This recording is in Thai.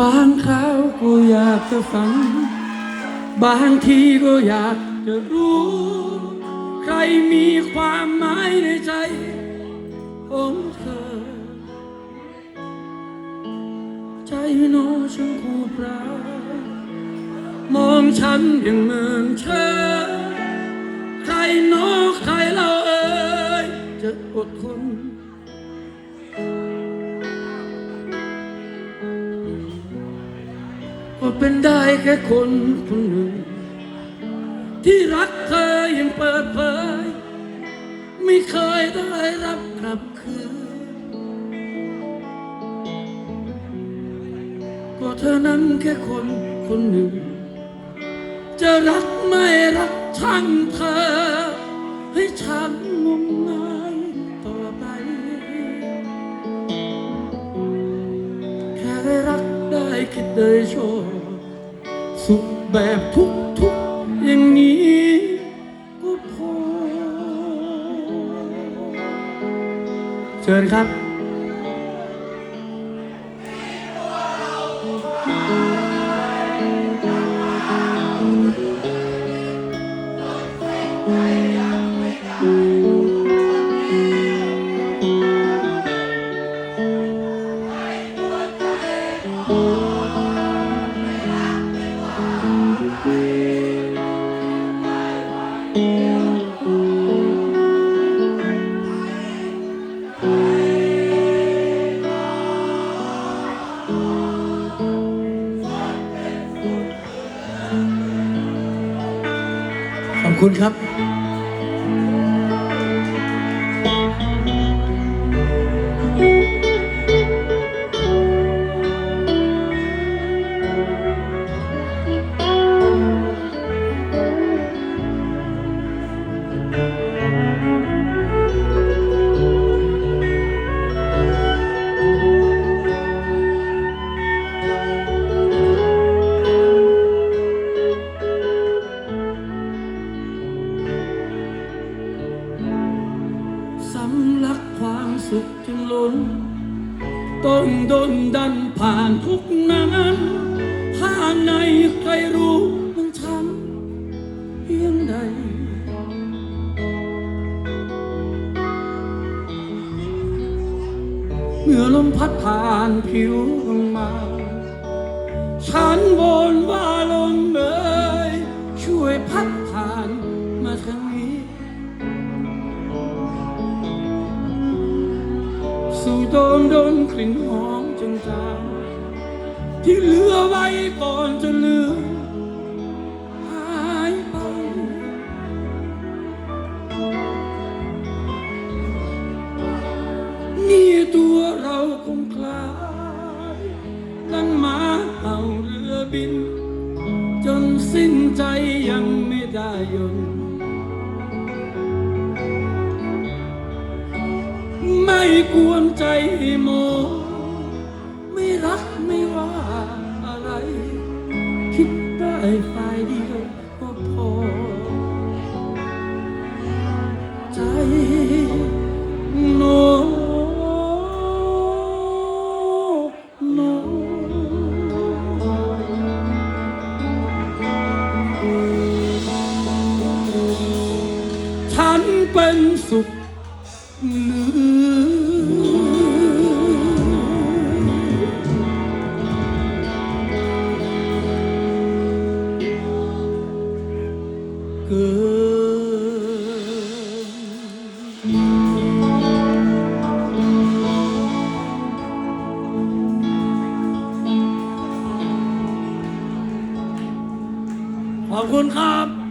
บางคราวก็อยากจะฝันบางทีก็อยากจะรู้ ใครมีความหมายในใจของเธอ ใจโน้ฉันคู่ปรามองฉันอย่างเหมือนเธอ ใครโน้ใครเราเอ่ยจะอดทน ก็เป็นได้แค่คนคนหนึ่ง ที่รักเธอยังเปิดเผย ไม่เคยได้รับกลับคืนก็เธอนั้นแค่คนคนหนึ่ง จะรักไม่รักช่างเธอ ให้ฉันงมงาย คิดได้ชอบสุขแบบทุกทุกๆอย่างนี้ก็พอ เชิญครับข คุณครับ น ต้องโดนดันผ่านทุกนั้นข้างในใครรู้มันช้ำเพียงใดเมื่อลมพัดผ่านผิวลงมา ฉันบนว่า สู่โดนโดนกลิ่นหอมจางๆที่เหลือไว้ก่อนจะลืมหายไป นี่ตัวเราคงคลายดังหมาเห่าเรือบิน จนสิ้นใจยังไม่ได้ยนต์ ไม่กวนใจให้โมองไม่รักไม่ว่าอะไร คิดได้ฝ่ายเดียวก็พอ ใจโนโนฉันเป็นสุข อบคุณครับ